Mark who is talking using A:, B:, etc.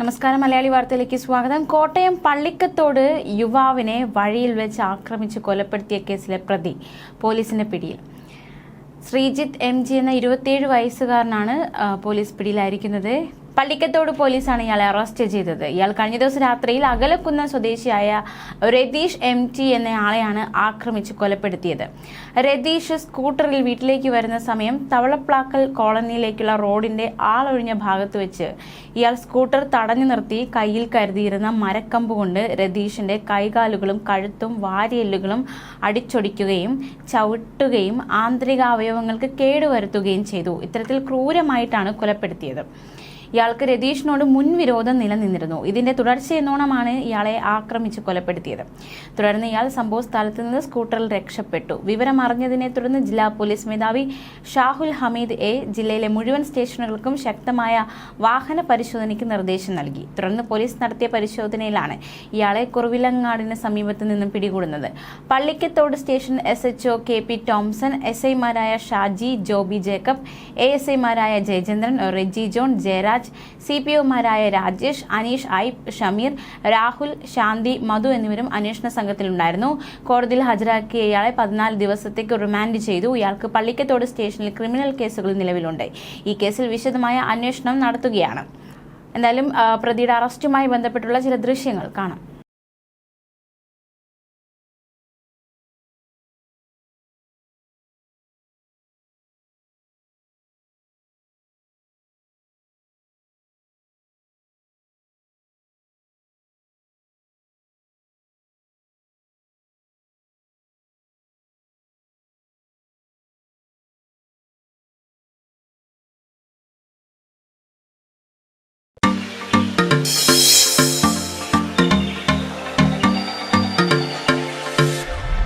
A: നമസ്കാരം മലയാളി വാർത്തയിലേക്ക് സ്വാഗതം. കോട്ടയം പള്ളിക്കത്തോട് യുവാവിനെ വഴിയിൽ വെച്ച് ആക്രമിച്ച് കൊലപ്പെടുത്തിയ കേസിലെ പ്രതി പോലീസിന്റെ പിടിയിൽ. ശ്രീജിത്ത് എം ജി എന്ന ഇരുപത്തിയേഴ് വയസ്സുകാരനാണ് പോലീസ് പിടിയിലായിരിക്കുന്നത്. പള്ളിക്കത്തോട് പോലീസാണ് ഇയാളെ അറസ്റ്റ് ചെയ്തത്. ഇയാൾ കഴിഞ്ഞ ദിവസം രാത്രിയിൽ അകലക്കുന്ന സ്വദേശിയായ രതീഷ് എം ടി എന്നയാളെയാണ് ആക്രമിച്ച് കൊലപ്പെടുത്തിയത്. രതീഷ് സ്കൂട്ടറിൽ വീട്ടിലേക്ക് വരുന്ന സമയം തവളപ്ലാക്കൽ കോളനിയിലേക്കുള്ള റോഡിന്റെ ആളൊഴിഞ്ഞ ഭാഗത്ത് വെച്ച് ഇയാൾ സ്കൂട്ടർ തടഞ്ഞു നിർത്തി കയ്യിൽ കരുതിയിരുന്ന മരക്കമ്പ് കൊണ്ട് രതീഷിന്റെ കൈകാലുകളും കഴുത്തും വാരിയെല്ലുകളും അടിച്ചൊടിക്കുകയും ചവിട്ടുകയും ആന്തരിക അവയവങ്ങൾക്ക് കേടുവരുത്തുകയും ചെയ്തു. ഇത്തരത്തിൽ ക്രൂരമായിട്ടാണ് കൊലപ്പെടുത്തിയത്. ഇയാൾക്ക് രതീഷിനോട് മുൻവിരോധം നിലനിന്നിരുന്നു. ഇതിന്റെ തുടർച്ചയെന്നോണമാണ് ഇയാളെ ആക്രമിച്ച് കൊലപ്പെടുത്തിയത്. തുടർന്ന് ഇയാൾ സംഭവ സ്ഥലത്ത് നിന്ന് സ്കൂട്ടറിൽ രക്ഷപ്പെട്ടു. വിവരം അറിഞ്ഞതിനെ തുടർന്ന് ജില്ലാ പോലീസ് മേധാവി ഷാഹുൽ ഹമീദ് എ ജില്ലയിലെ മുഴുവൻ സ്റ്റേഷനുകൾക്കും ശക്തമായ വാഹന പരിശോധനയ്ക്ക് നിർദ്ദേശം നൽകി. തുടർന്ന് പോലീസ് നടത്തിയ പരിശോധനയിലാണ് ഇയാളെ കുറവിലങ്ങാടിന് സമീപത്ത് നിന്നും പിടികൂടുന്നത്. Pallikkathodu station S H O K P Tomson S ഐമാരായ Shaji Joby Jacob A S ഐമാരായ Jayachandran Reji John Jayaraj C P ഒമാരായ Rajesh Aneesh I Shameer Rahul ശാന്തി മധു എന്നിവരും അന്വേഷണ സംഘത്തിലുണ്ടായിരുന്നു. കോടതിയിൽ ഹാജരാക്കിയ ഇയാളെ പതിനാല് ദിവസത്തേക്ക് റിമാൻഡ് ചെയ്തു. ഇയാൾക്ക് പള്ളിക്കത്തോട് സ്റ്റേഷനിൽ ക്രിമിനൽ കേസുകൾ നിലവിലുണ്ട്. ഈ കേസിൽ വിശദമായ അന്വേഷണം നടത്തുകയാണ്. എന്തായാലും പ്രതിയുടെ അറസ്റ്റുമായി ബന്ധപ്പെട്ടുള്ള ചില ദൃശ്യങ്ങൾ കാണാം.